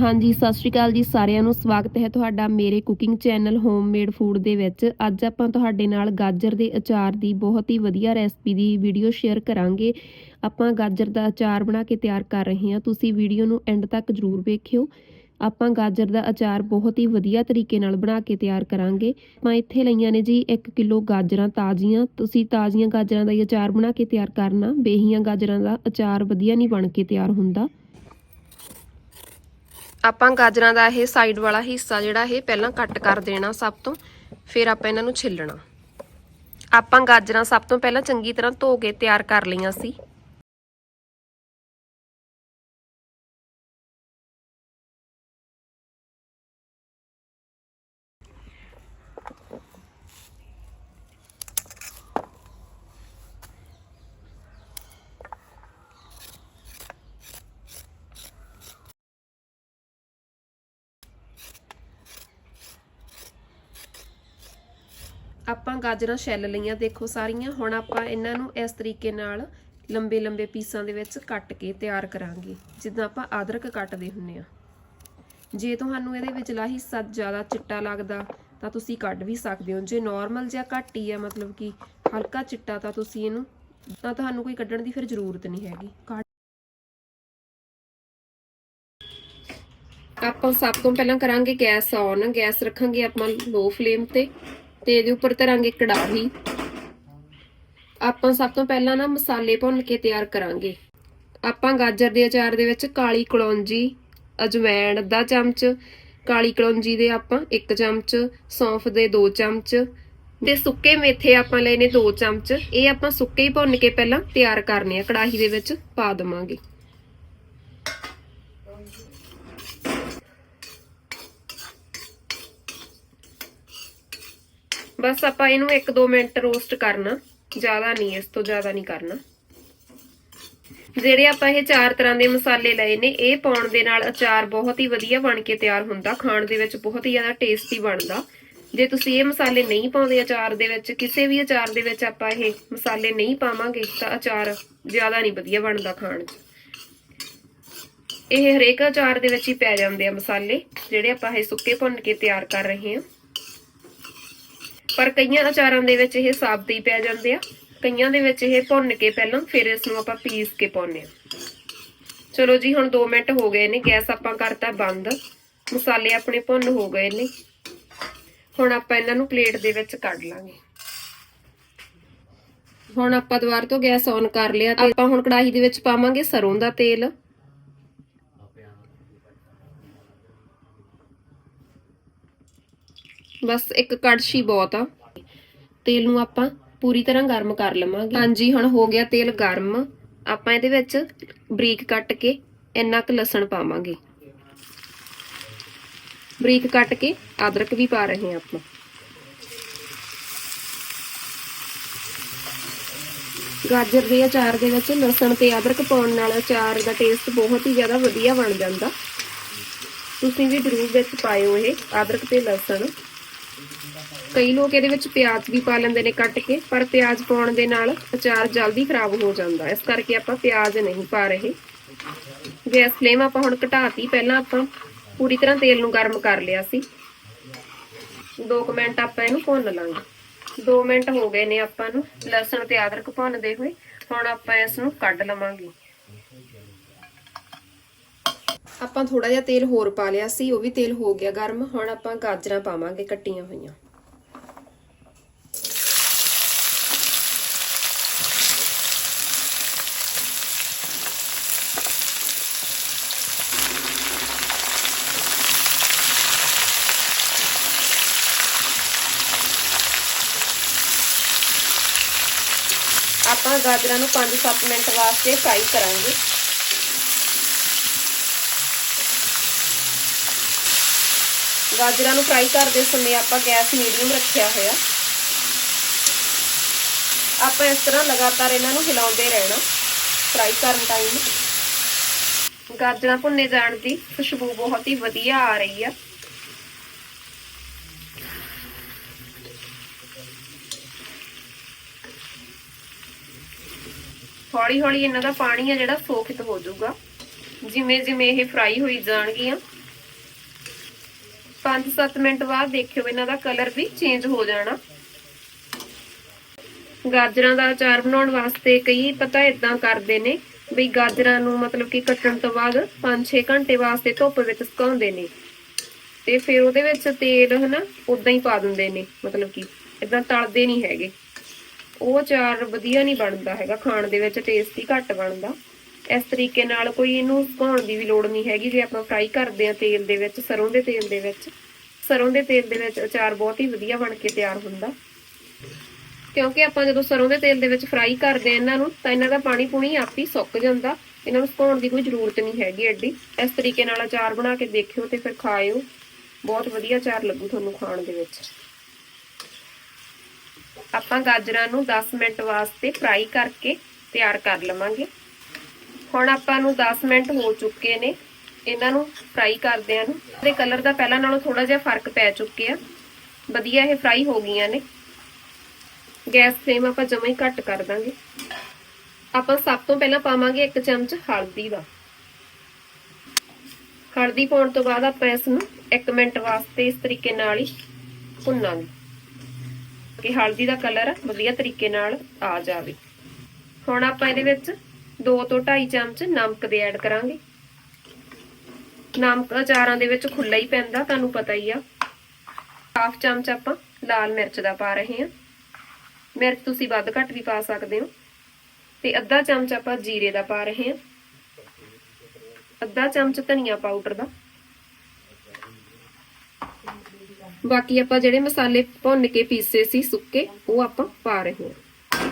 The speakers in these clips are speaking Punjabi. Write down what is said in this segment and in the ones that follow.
ਹਾਂਜੀ, ਸਤਿ ਸ਼੍ਰੀ ਅਕਾਲ ਜੀ ਸਾਰਿਆਂ ਨੂੰ। ਸਵਾਗਤ ਹੈ ਤੁਹਾਡਾ ਮੇਰੇ ਕੁਕਿੰਗ ਚੈਨਲ ਹੋਮਮੇਡ ਫੂਡ ਦੇ ਵਿੱਚ। ਅੱਜ ਆਪਾਂ ਤੁਹਾਡੇ ਨਾਲ ਗਾਜਰ ਦੇ ਅਚਾਰ ਦੀ ਬਹੁਤ ਹੀ ਵਧੀਆ ਰੈਸਪੀ ਦੀ ਵੀਡੀਓ ਸ਼ੇਅਰ ਕਰਾਂਗੇ। ਆਪਾਂ ਗਾਜਰ ਦਾ ਅਚਾਰ ਬਣਾ ਕੇ ਤਿਆਰ ਕਰ ਰਹੇ ਹਾਂ। ਤੁਸੀਂ ਵੀਡੀਓ ਨੂੰ ਐਂਡ ਤੱਕ ਜ਼ਰੂਰ ਵੇਖਿਓ। ਆਪਾਂ ਗਾਜਰ ਦਾ ਅਚਾਰ ਬਹੁਤ ਹੀ ਵਧੀਆ ਤਰੀਕੇ ਨਾਲ ਬਣਾ ਕੇ ਤਿਆਰ ਕਰਾਂਗੇ। ਆਪਾਂ ਇੱਥੇ ਲਈਆਂ ਨੇ ਜੀ 1 ਕਿਲੋ ਗਾਜਰਾਂ ਤਾਜ਼ੀਆਂ। ਤੁਸੀਂ ਤਾਜ਼ੀਆਂ ਗਾਜਰਾਂ ਦਾ ਹੀ ਅਚਾਰ ਬਣਾ ਕੇ ਤਿਆਰ ਕਰਨਾ। ਬੇਹੀਆਂ ਗਾਜਰਾਂ ਦਾ ਅਚਾਰ ਵਧੀਆ ਨਹੀਂ ਬਣ ਕੇ ਤਿਆਰ ਹੁੰਦਾ। ਆਪਾਂ ਗਾਜਰਾਂ ਦਾ ਇਹ ਸਾਈਡ ਵਾਲਾ ਹਿੱਸਾ ਜਿਹੜਾ ਇਹ ਪਹਿਲਾਂ ਕੱਟ ਕਰ ਦੇਣਾ ਸਭ ਤੋਂ, ਫਿਰ ਆਪਾਂ ਇਹਨਾਂ ਨੂੰ ਛਿੱਲਣਾ। ਆਪਾਂ ਗਾਜਰਾਂ ਸਭ ਤੋਂ ਪਹਿਲਾਂ ਚੰਗੀ ਤਰ੍ਹਾਂ ਧੋ ਕੇ ਤਿਆਰ ਕਰ ਲਈਆਂ ਸੀ। ਆਪਾਂ ਗਾਜਰਾਂ ਛਿੱਲ ਲਈਆਂ, ਦੇਖੋ ਸਾਰੀਆਂ। ਹੁਣ ਆਪਾਂ ਇਹਨਾਂ ਨੂੰ ਇਸ ਤਰੀਕੇ ਨਾਲ ਲੰਬੇ ਲੰਬੇ ਪੀਸਾਂ ਦੇ ਵਿੱਚ ਕੱਟ ਕੇ ਤਿਆਰ ਕਰਾਂਗੇ। ਜਿੱਦਾਂ ਆਪਾਂ ਅਦਰਕ ਕੱਟਦੇ ਹੁੰਨੇ ਆ। ਜੇ ਤੁਹਾਨੂੰ ਇਹਦੇ ਵਿਚਲਾ ਹਿੱਸਾ ਜ਼ਿਆਦਾ ਚਿੱਟਾ ਲੱਗਦਾ, ਤਾਂ ਤੁਸੀਂ ਕੱਢ ਵੀ ਸਕਦੇ ਹੋ। ਜੇ ਨਾਰਮਲ ਜਿਹਾ ਘੱਟ ਹੀ ਆ, ਮਤਲਬ ਕਿ ਹਲਕਾ ਚਿੱਟਾ, ਤਾਂ ਤੁਸੀਂ ਇਹਨੂੰ ਤਾਂ ਤੁਹਾਨੂੰ ਕੋਈ ਕੱਢਣ ਦੀ ਫਿਰ ਜ਼ਰੂਰਤ ਨਹੀਂ ਹੈਗੀ। ਕੱਢ- ਆਪਾਂ ਸਭ ਤੋਂ ਪਹਿਲਾਂ ਕਰਾਂਗੇ ਗੈਸ ਔਨ। ਗੈਸ ਰੱਖਾਂਗੇ ਆਪਾਂ ਲੋ ਫਲੇਮ ਤੇ। ਤੇ ਇਹਦੇ ਉੱਪਰ ਧਰਾਂਗੇ ਕੜਾਹੀ। ਆਪਾਂ ਸਭ ਤੋਂ ਪਹਿਲਾਂ ਨਾ ਮਸਾਲੇ ਭੁੰਨ ਕੇ ਤਿਆਰ ਕਰਾਂਗੇ। ਆਪਾਂ ਗਾਜਰ ਦੇ ਅਚਾਰ ਦੇ ਵਿੱਚ ਕਾਲੀ ਕਲੌਂਜੀ ਅਜਵਾਇਣ ਅੱਧਾ ਚਮਚ, ਕਾਲੀ ਕਲੌਂਜੀ ਦੇ ਆਪਾਂ 1 ਚਮਚ, ਸੌਂਫ ਦੇ 2 ਚਮਚ ਤੇ ਸੁੱਕੇ ਮੇਥੇ ਆਪਾਂ ਲਏ ਨੇ 2 ਚਮਚ। ਇਹ ਆਪਾਂ ਸੁੱਕੇ ਹੀ ਭੁੰਨ ਕੇ ਪਹਿਲਾਂ ਤਿਆਰ ਕਰਨੇ ਆ, ਕੜਾਹੀ ਦੇ ਵਿੱਚ ਪਾ ਦਵਾਂਗੇ। ਬਸ ਆਪਾਂ ਇਹਨੂੰ 1-2 ਮਿੰਟ ਰੋਸਟ ਕਰਨਾ। ਜ਼ਿਆਦਾ ਨਹੀਂ, ਇਸ ਤੋਂ ਜ਼ਿਆਦਾ ਨਹੀਂ ਕਰਨਾ। ਜਿਹੜੇ ਆਪਾਂ ਇਹ ਚਾਰ ਤਰ੍ਹਾਂ ਦੇ ਮਸਾਲੇ ਲਏ ਨੇ, ਇਹ ਪਾਉਣ ਦੇ ਨਾਲ ਅਚਾਰ ਬਹੁਤ ਹੀ ਵਧੀਆ ਬਣ ਕੇ ਤਿਆਰ ਹੁੰਦਾ। ਖਾਣ ਦੇ ਵਿੱਚ ਬਹੁਤ ਹੀ ਜ਼ਿਆਦਾ ਟੇਸਟੀ ਬਣਦਾ। ਜੇ ਤੁਸੀਂ ਇਹ ਮਸਾਲੇ ਨਹੀਂ ਪਾਉਂਦੇ ਅਚਾਰ ਦੇ ਵਿੱਚ, ਕਿਸੇ ਵੀ ਅਚਾਰ ਦੇ ਵਿੱਚ ਆਪਾਂ ਇਹ ਮਸਾਲੇ ਨਹੀਂ ਪਾਵਾਂਗੇ, ਤਾਂ ਅਚਾਰ ਜ਼ਿਆਦਾ ਨਹੀਂ ਵਧੀਆ ਬਣਦਾ ਖਾਣ 'ਚ। ਇਹ ਹਰੇਕ ਅਚਾਰ ਦੇ ਵਿੱਚ ਹੀ ਪੈ ਜਾਂਦੇ ਆ ਮਸਾਲੇ, ਜਿਹੜੇ ਆਪਾਂ ਇਹ ਸੁੱਕੇ ਭੁੰਨ ਕੇ ਤਿਆਰ ਕਰ ਰਹੇ ਹਾਂ। ਪਰ ਕਈਆਂ ਅਚਾਰਾਂ ਦੇ ਵਿੱਚ ਇਹ ਸਾਬਤ ਹੀ ਪੈ ਜਾਂਦੇ ਆ। ਕਈਆਂ ਦੇ ਵਿੱਚ ਇਹ ਭੁੰਨ ਕੇ ਪਹਿਲਾਂ ਫਿਰ ਇਸ ਨੂੰ ਆਪਾਂ ਪੀਸ ਕੇ ਪਾਉਂਦੇ ਆ। ਚਲੋ ਜੀ, ਹੁਣ 2 ਮਿੰਟ ਹੋ ਗਏ ਨੇ, ਗੈਸ ਆਪਾਂ ਕਰਤਾ ਬੰਦ। ਮਸਾਲੇ ਆਪਣੇ ਭੁੰਨ ਹੋ ਗਏ ਨੇ। ਹੁਣ ਆਪਾਂ ਇਹਨਾਂ ਨੂੰ ਪਲੇਟ ਦੇ ਵਿੱਚ ਕੱਢ ਲਾਂਗੇ। ਹੁਣ ਆਪਾਂ ਦੁਬਾਰਾ ਤੋਂ ਗੈਸ ਔਨ ਕਰ ਲਿਆ ਤੇ ਆਪਾਂ ਹੁਣ ਕੜਾਹੀ ਦੇ ਵਿੱਚ ਪਾਵਾਂਗੇ ਸਰੋਂ ਦਾ ਤੇਲ। ਬਸ ਇੱਕ ਕੜਛੀ ਬਹੁਤ ਆ। ਤੇਲ ਨੂੰ ਆਪਾਂ ਪੂਰੀ ਤਰ੍ਹਾਂ ਗਰਮ ਕਰ ਲਵਾਂਗੇ। ਹਾਂਜੀ, ਹੁਣ ਹੋ ਗਿਆ ਤੇਲ ਗਰਮ। ਆਪਾਂ ਇਹਦੇ ਵਿੱਚ ਬਰੀਕ ਕੱਟ ਕੇ ਇੰਨਾ ਕੁ ਲਸਣ ਪਾਵਾਂਗੇ। ਬਰੀਕ ਕੱਟ ਕੇ ਅਦਰਕ ਵੀ ਪਾ ਰਹੇ ਹਾਂ ਆਪਾਂ। ਗਾਜਰ ਦੇ ਅਚਾਰ ਦੇ ਵਿੱਚ ਲਸਣ ਤੇ ਅਦਰਕ ਪਾਉਣ ਨਾਲ ਅਚਾਰ ਦਾ ਟੇਸਟ ਬਹੁਤ ਹੀ ਜ਼ਿਆਦਾ ਵਧੀਆ ਬਣ ਜਾਂਦਾ। ਤੁਸੀਂ ਵੀ ਜ਼ਰੂਰ ਵਿੱਚ ਪਾਇਓ ਇਹ ਅਦਰਕ ਤੇ ਲਸਣ। ਕਈ ਲੋਕ ਇਹਦੇ ਵਿੱਚ ਪਿਆਜ਼ ਵੀ ਪਾ ਲੈਂਦੇ ਨੇ ਕੱਟ ਕੇ, ਪਰ ਪਿਆਜ਼ ਪਾਉਣ ਦੇ ਨਾਲ ਅਚਾਰ ਜਲਦੀ ਖਰਾਬ ਹੋ ਜਾਂਦਾ ਇਸ ਕਰਕੇ ਆਪਾਂ ਪਿਆਜ਼ ਨਹੀਂ ਪਾ ਰਹੇ। ਗੈਸ ਫਲੇਮ ਆਪਾਂ ਹੁਣ ਘਟਾਤੀ। ਪਹਿਲਾਂ ਆਪਾਂ ਪੂਰੀ ਤਰ੍ਹਾਂ ਤੇਲ ਨੂੰ ਗਰਮ ਕਰ ਲਿਆ ਸੀ। 2 ਮਿੰਟ ਆਪਾਂ ਇਹਨੂੰ ਭੁੰਨ ਲਾਂਗੇ। 2 ਮਿੰਟ ਹੋ ਗਏ ਨੇ ਆਪਾਂ ਨੂੰ ਲਸਣ ਤੇ ਅਦਰਕ ਭੁੰਨਦੇ ਹੋਏ। ਹੁਣ ਆਪਾਂ ਇਸ ਨੂੰ ਕੱਢ ਲਵਾਂਗੇ। ਆਪਾਂ ਥੋੜਾ ਜਿਹਾ ਤੇਲ ਹੋਰ ਪਾ ਲਿਆ ਸੀ, ਉਹ ਵੀ ਤੇਲ ਹੋ ਗਿਆ ਗਰਮ। ਹੁਣ ਆਪਾਂ ਗਾਜਰਾਂ ਪਾਵਾਂਗੇ ਕੱਟੀਆਂ ਹੋਈਆਂ। ਆਪਾਂ ਗਾਜਰਾਂ ਨੂੰ 5-7 ਮਿੰਟ ਵਾਸਤੇ ਫਰਾਈ ਕਰਾਂਗੇ। ਗਾਜਰਾਂ ਨੂੰ ਫਰਾਈ ਕਰਦੇ ਸਮੇਂ ਆਪਾਂ ਗੈਸ ਮੀਡੀਅਮ ਰੱਖਿਆ ਹੋਇਆ। ਆਪਾਂ ਇਸ ਤਰ੍ਹਾਂ ਲਗਾਤਾਰ ਇਹਨਾਂ ਨੂੰ ਹਿਲਾਉਂਦੇ ਰਹਿਣਾ ਫਰਾਈ ਕਰਨ ਟਾਈਮ ਗਾਜਰਾਂ ਭੁੰਨੇ ਜਾਣ ਦੀ ਖੁਸ਼ਬੂ ਬਹੁਤ ਹੀ ਵਧੀਆ ਆ ਰਹੀ ਆ। ਹੌਲੀ ਹੌਲੀ ਇਹਨਾਂ ਦਾ ਪਾਣੀ ਆ ਜਿਹੜਾ ਸੋਖਤ ਹੋ ਜਾਊਗਾ। ਜਿਵੇਂ ਜਿਵੇਂ ਇਹ ਫਰਾਈ ਹੋਈ ਜਾਣਗੀਆਂ। 5-7 ਮਿੰਟ ਬਾਅਦ ਦੇਖਿਓ ਇਹਨਾਂ ਦਾ ਕਲਰ ਵੀ ਚੇਂਜ ਹੋ ਜਾਣਾ। ਗਾਜਰਾਂ ਦਾ ਅਚਾਰ ਬਣਾਉਣ ਵਾਸਤੇ ਕਈ ਪਤਾ ਇਦਾਂ ਕਰਦੇ ਨੇ ਬਈ ਗਾਜਰਾਂ ਨੂੰ ਮਤਲਬ ਕਿ ਕੱਟਣ ਤੋਂ ਬਾਅਦ 5-6 ਘੰਟੇ ਵਾਸਤੇ ਧੁੱਪ ਵਿੱਚ ਸੁਕਾਉਂਦੇ ਨੇ। ਤੇ ਫਿਰ ਉਹਦੇ ਵਿੱਚ ਤੇਲ ਹਨਾ ਉਦਾਂ ਹੀ ਪਾ ਦਿੰਦੇ ਨੇ। ਮਤਲਬ ਕਿ ਇਦਾਂ ਤਲਦੇ ਨਹੀਂ ਹੈਗੇ। ਉਹ ਅਚਾਰ ਵਧੀਆ ਨਹੀਂ ਬਣਦਾ ਹੈਗਾ, ਖਾਣ ਦੇ ਵਿੱਚ ਟੇਸਟ ਹੀ ਘੱਟ ਬਣਦਾ। ਇਸ ਤਰੀਕੇ ਨਾਲ ਕੋਈ ਇਹਨੂੰ ਸੁਕਾਉਣ ਦੀ ਵੀ ਲੋੜ ਨਹੀਂ ਹੈਗੀ, ਜੇ ਆਪਾਂ ਫਰਾਈ ਕਰਦੇ ਆ ਤੇਲ ਦੇ ਵਿੱਚ, ਸਰੋਂ ਦੇ ਤੇਲ ਦੇ ਵਿੱਚ। ਸਰੋਂ ਦੇ ਤੇਲ ਦੇ ਵਿੱਚ ਅਚਾਰ ਬਹੁਤ ਹੀ ਵਧੀਆ ਬਣ ਕੇ ਤਿਆਰ ਹੁੰਦਾ। ਕਿਉਂਕਿ ਆਪਾਂ ਜਦੋਂ ਸਰੋਂ ਦੇ ਤੇਲ ਦੇ ਵਿੱਚ ਫਰਾਈ ਕਰਦੇ ਆ ਇਹਨਾਂ ਨੂੰ, ਤਾਂ ਇਹਨਾਂ ਦਾ ਪਾਣੀ ਪੂਣੀ ਆਪ ਹੀ ਸੁੱਕ ਜਾਂਦਾ। ਇਹਨਾਂ ਨੂੰ ਸੁਕਾਉਣ ਦੀ ਕੋਈ ਜ਼ਰੂਰਤ ਨਹੀਂ ਹੈਗੀ ਐਡੀ। ਇਸ ਤਰੀਕੇ ਨਾਲ ਅਚਾਰ ਬਣਾ ਕੇ ਦੇਖਿਓ ਤੇ ਫਿਰ ਖਾਇਓ। ਬਹੁਤ ਵਧੀਆ ਅਚਾਰ ਲੱਗੂ ਤੁਹਾਨੂੰ ਖਾਣ ਦੇ ਵਿੱਚ। ਆਪਾਂ ਗਾਜਰਾਂ ਨੂੰ 10 ਮਿੰਟ ਵਾਸਤੇ ਫਰਾਈ ਕਰਕੇ ਤਿਆਰ ਕਰ ਲਵਾਂਗੇ। ਹੁਣ ਆਪਾਂ ਨੂੰ 10 ਮਿੰਟ ਹੋ ਚੁੱਕੇ ਨੇ। ਇਹਨਾਂ ਨੂੰ ਫਰਾਈ ਕਰਦਿਆਂ ਨੂੰ। ਤੇ ਕਲਰ ਦਾ ਪਹਿਲਾਂ ਨਾਲੋਂ ਥੋੜਾ ਜਿਹਾ ਫ਼ਰਕ ਪੈ ਚੁੱਕਿਆ ਵਧੀਆ ਇਹ ਫਰਾਈ ਹੋ ਗਈਆਂ ਨੇ। ਗੈਸ ਫਲੇਮ ਆਪਾਂ ਜਮਾਂ ਹੀ ਘੱਟ ਕਰ ਦਾਂਗੇ। ਆਪਾਂ ਸਭ ਤੋਂ ਪਹਿਲਾਂ ਪਾਵਾਂਗੇ 1 ਚਮਚ ਹਲਦੀ ਦਾ। ਹਲਦੀ ਪਾਉਣ ਤੋਂ ਬਾਅਦ ਆਪਾਂ ਇਸ ਨੂੰ 1 ਮਿੰਟ ਵਾਸਤੇ ਇਸ ਤਰੀਕੇ ਨਾਲ ਹੀ ਭੁੰਨਾਂਗੇ। ਕਿ ਹਲਦੀ ਦਾ ਕਲਰ ਵਧੀਆ ਤਰੀਕੇ ਨਾਲ ਆ ਜਾਵੇ। ਹੁਣ ਆਪਾਂ ਇਹਦੇ ਵਿੱਚ 2 ਤੋਂ 2.5 ਚਮਚ ਨਮਕ ਦੇ ਐਡ ਕਰਾਂਗੇ। ਨਮਕ ਅਚਾਰਾਂ ਦੇ ਵਿੱਚ ਖੁੱਲਾ ਹੀ ਪੈਂਦਾ, ਤੁਹਾਨੂੰ ਪਤਾ ਹੀ ਆ। ਹਾਫ ਚਮਚ ਆਪਾਂ ਲਾਲ ਮਿਰਚ ਦਾ ਪਾ ਰਹੇ ਹਾਂ। ਮਿਰਚ ਤੁਸੀਂ ਵੱਧ ਘੱਟ ਵੀ ਪਾ ਸਕਦੇ ਹੋ। ਤੇ ਅੱਧਾ ਚਮਚ ਆਪਾਂ ਜੀਰੇ ਦਾ ਪਾ ਰਹੇ ਹਾਂ। ਅੱਧਾ ਚਮਚ ਧਨੀਆ ਪਾਊਡਰ ਦਾ। ਬਾਕੀ ਆਪਾਂ ਜਿਹੜੇ ਮਸਾਲੇ ਭੁੰਨ ਕੇ ਪੀਸੇ ਸੀ, ਸੁੱਕੇ, ਉਹ ਆਪਾਂ ਪਾ ਰਹੇ ਹਾਂ।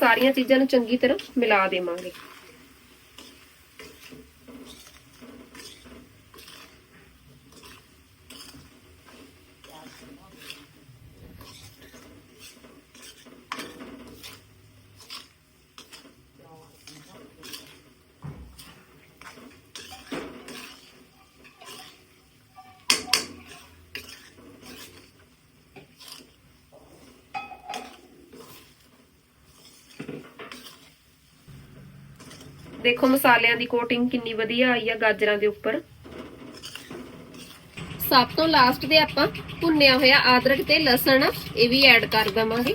ਸਾਰੀਆਂ ਚੀਜ਼ਾਂ ਨੂੰ ਚੰਗੀ ਤਰ੍ਹਾਂ ਮਿਲਾ ਦੇਵਾਂਗੇ। ਦੇਖੋ ਮਸਾਲਿਆਂ ਦੀ ਕੋਟਿੰਗ ਕਿੰਨੀ ਵਧੀਆ ਆਈ ਆ ਗਾਜਰਾਂ ਦੇ ਉੱਪਰ। ਸਭ ਤੋਂ ਲਾਸਟ ਤੇ ਆਪਾਂ ਭੁੰਨਿਆ ਹੋਇਆ ਅਦਰਕ ਤੇ ਲਸਣ ਇਹ ਵੀ ਐਡ ਕਰ ਦਵਾਂਗੇ।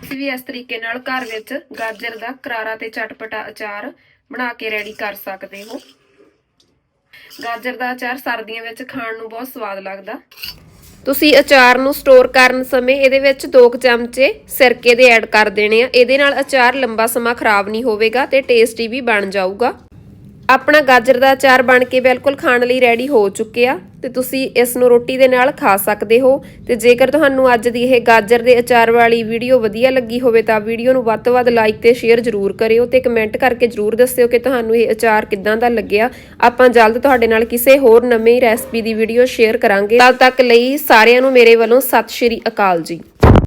ਤੁਸੀਂ ਵੀ ਇਸ ਤਰੀਕੇ ਨਾਲ ਘਰ ਵਿੱਚ ਗਾਜਰ ਦਾ ਕਰਾਰਾ ਤੇ ਚਟਪਟਾ ਅਚਾਰ ਬਣਾ ਕੇ ਰੈਡੀ ਕਰ ਸਕਦੇ ਹੋ। ਗਾਜਰ ਦਾ ਅਚਾਰ ਸਰਦੀਆਂ ਵਿੱਚ ਖਾਣ ਨੂੰ ਬਹੁਤ ਸਵਾਦ ਲੱਗਦਾ। ਤੁਸੀਂ ਅਚਾਰ ਨੂੰ ਸਟੋਰ ਕਰਨ ਸਮੇਂ ਇਹਦੇ ਵਿੱਚ 2 ਚਮਚੇ ਸਿਰਕੇ ਦੇ ਐਡ ਕਰ ਦੇਣੇ ਆ। ਇਹਦੇ ਨਾਲ ਅਚਾਰ ਲੰਬਾ ਸਮਾਂ ਖਰਾਬ ਨਹੀਂ ਹੋਵੇਗਾ ਤੇ ਟੇਸਟੀ ਵੀ ਬਣ ਜਾਊਗਾ। ਆਪਣਾ ਗਾਜਰ ਦਾ ਅਚਾਰ ਬਣ ਕੇ ਬਿਲਕੁਲ ਖਾਣ ਲਈ ਰੈਡੀ ਹੋ ਚੁੱਕਿਆ ਤੇ ਤੁਸੀਂ ਇਸ ਨੂੰ ਰੋਟੀ ਦੇ ਨਾਲ ਖਾ ਸਕਦੇ ਹੋ। ਤੇ ਜੇਕਰ ਤੁਹਾਨੂੰ ਅੱਜ ਦੀ ਇਹ ਗਾਜਰ ਦੇ ਅਚਾਰ ਵਾਲੀ ਵੀਡੀਓ ਵਧੀਆ ਲੱਗੀ ਹੋਵੇ ਤਾਂ ਵੀਡੀਓ ਨੂੰ ਵੱਧ ਤੋਂ ਵੱਧ ਲਾਈਕ ਤੇ ਸ਼ੇਅਰ ਜ਼ਰੂਰ ਕਰਿਓ ਤੇ ਕਮੈਂਟ ਕਰਕੇ ਜ਼ਰੂਰ ਦੱਸਿਓ ਕਿ ਤੁਹਾਨੂੰ ਇਹ ਅਚਾਰ ਕਿੱਦਾਂ ਦਾ ਲੱਗਿਆ। ਆਪਾਂ ਜਲਦ ਤੁਹਾਡੇ ਨਾਲ ਕਿਸੇ ਹੋਰ ਨਵੀਂ ਰੈਸਪੀ ਦੀ ਵੀਡੀਓ ਸ਼ੇਅਰ ਕਰਾਂਗੇ। ਤਦ ਤੱਕ ਲਈ ਸਾਰਿਆਂ ਨੂੰ ਮੇਰੇ ਵੱਲੋਂ ਸਤਿ ਸ਼੍ਰੀ ਅਕਾਲ ਜੀ।